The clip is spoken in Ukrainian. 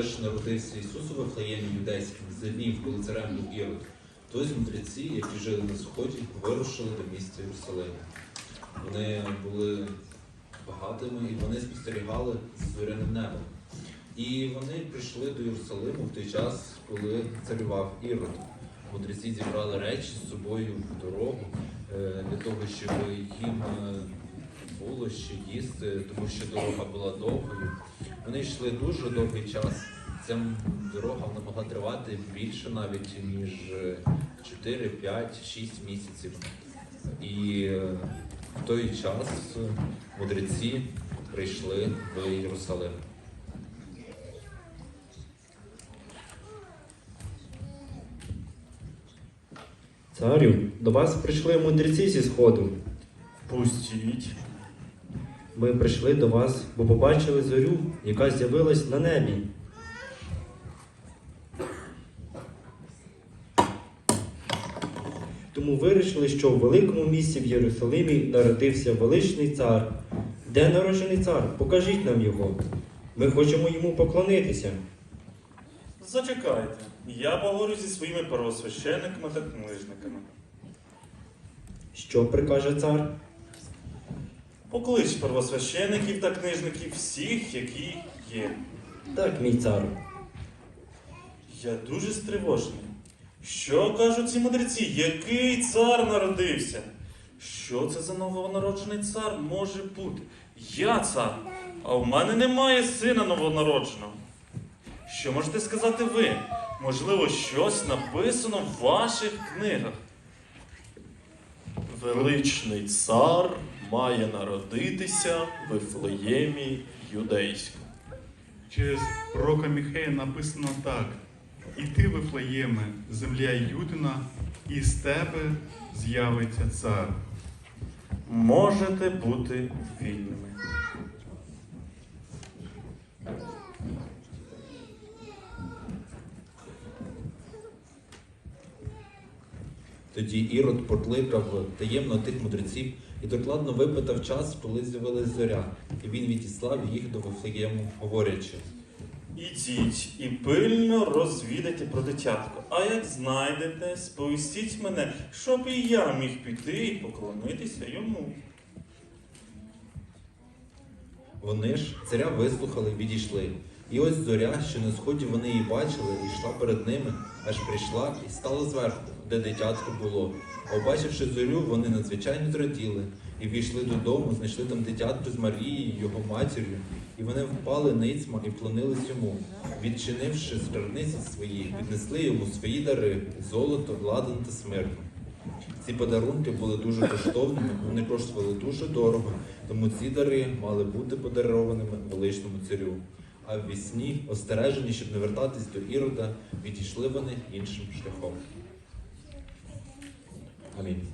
ж народився Ісус у Вифлеємі юдейським, за днів, коли царем був Ірод, то з мудреці, які жили на сході, вирушили до міста Єрусалиму. Вони були багатими і вони спостерігали за зоряним небом. І вони прийшли до Єрусалиму в той час, коли царював Ірод. Мудреці зібрали речі з собою в дорогу е, для того, щоб їм е, було що їсти, тому що дорога була довгою. Вони йшли дуже довгий час. Ця дорога вона могла тривати більше навіть ніж е, 4, 5, 6 місяців. І е, в той час е, мудреці прийшли до Єрусалиму. Царю, до вас прийшли мудреці зі сходу. Пустіть. Ми прийшли до вас, бо побачили зорю, яка з'явилась на небі. Тому вирішили, що в великому місті в Єрусалимі народився величний цар. Де народжений цар? Покажіть нам його. Ми хочемо йому поклонитися. Зачекайте. Я поговорю зі своїми первосвященниками та книжниками. Що прикаже цар? Поклич первосвящеників та книжників всіх, які є. Так, мій цар. Я дуже стривожений. Що кажуть ці мудреці? Який цар народився? Що це за новонароджений цар може бути? Я цар, а в мене немає сина новонародженого. Що можете сказати ви? Можливо, щось написано в ваших книгах. Величний цар має народитися в Вифлеємі юдейському. Через пророка Міхея написано так: І ти, Вифлеєме, земля Юдина, і з тебе з'явиться цар. Можете бути вільними. Тоді Ірод покликав таємно тих мудреців і докладно випитав час, коли з'явилась зоря, і він відіслав їх до Вифлеєму, говорячи. Ідіть і пильно розвідайте про дитятко. А як знайдете, сповістіть мене, щоб і я міг піти і поклонитися йому. Вони ж царя вислухали і відійшли. І ось зоря, що на сході вони її бачили, і йшла перед ними, аж прийшла і стала зверху, де дитятко було. А побачивши зорю, вони надзвичайно зраділи і війшли додому, знайшли там дитятко з Марією, його матір'ю, і вони впали ницьма і вклонились йому. Відчинивши скарбниці свої, віднесли йому свої дари золото, ладан та смирну. Ці подарунки були дуже коштовними, вони коштували дуже дорого, тому ці дари мали бути подарованими величному царю. А в вісні, остережені, щоб не вертатись до Ірода, відійшли вони іншим шляхом. Амінь.